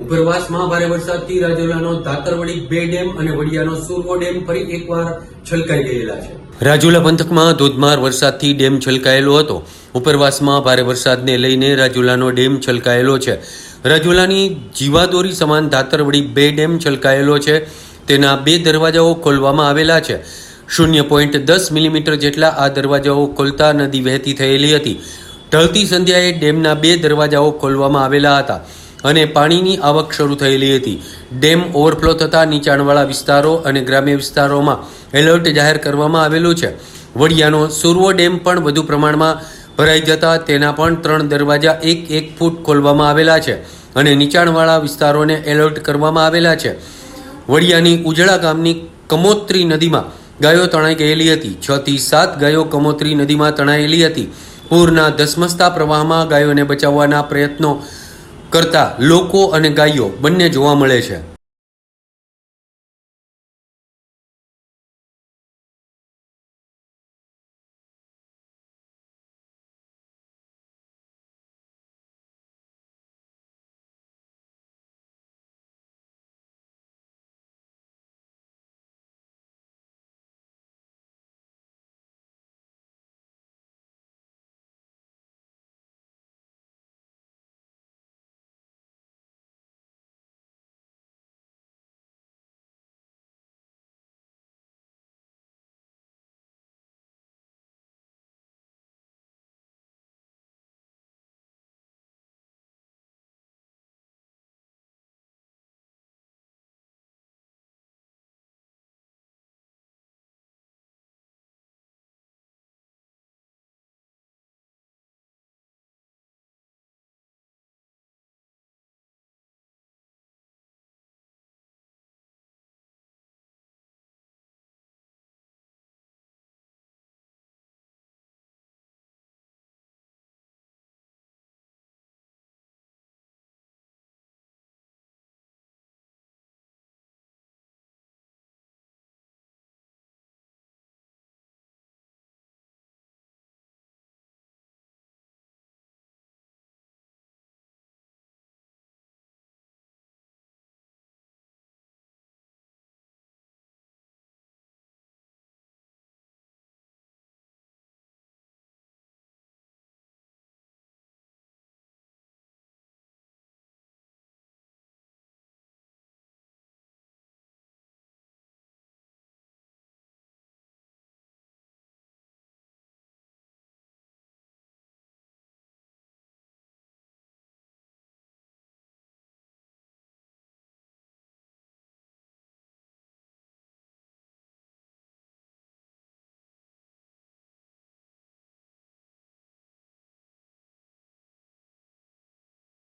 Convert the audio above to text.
ઉપરવાસમાં ભારે વરસાદથી રાજુલાનો ધાતરવડી બે ડેમ અને વડિયાનો સુરવો ડેમ ફરી એકવાર છલકાઈ ગયેલા છે. રાજુલા પંથકમાં ધોધમાર વરસાદથી ડેમ છલકાયેલો હતો. ઉપરવાસમાં ભારે વરસાદને લઈને રાજુલાનો ડેમ છલકાયેલો છે. રાજુલાની જીવાદોરી સમાન ધાતરવડી બે ડેમ છલકાયેલો છે. તેના બે દરવાજાઓ ખોલવામાં આવેલા છે. શૂન્ય પોઈન્ટ દસ મિલીમીટર જેટલા આ દરવાજાઓ ખોલતા નદી વહેતી થયેલી હતી. ઢળતી સંધ્યાએ ડેમના બે દરવાજાઓ ખોલવામાં આવેલા હતા. અને પાણીની આવક શરૂ થયેલી હતી. ડેમ ઓવરફ્લો થતાં નીચાણવાળા વિસ્તારો અને ગ્રામ્ય વિસ્તારોમાં એલર્ટ જાહેર કરવામાં આવેલું છે. વડિયાનો સુરવો ડેમ પણ વધુ પ્રમાણમાં ભરાઈ જતા તેના પણ ત્રણ દરવાજા એક એક ફૂટ ખોલવામાં આવેલા છે અને નીચાણવાળા વિસ્તારોને એલર્ટ કરવામાં આવેલા છે. વડિયાની ઉજળા ગામની કમોત્રી નદીમાં ગાયો તણાઈ ગયેલી હતી. છ થી સાત ગાયો કમોત્રી નદીમાં તણાયેલી હતી. પૂરના ધસમસતા પ્રવાહમાં ગાયોને બચાવવાના પ્રયત્નો કરતા લોકો અને ગાયો બંને જોવા મળે છે.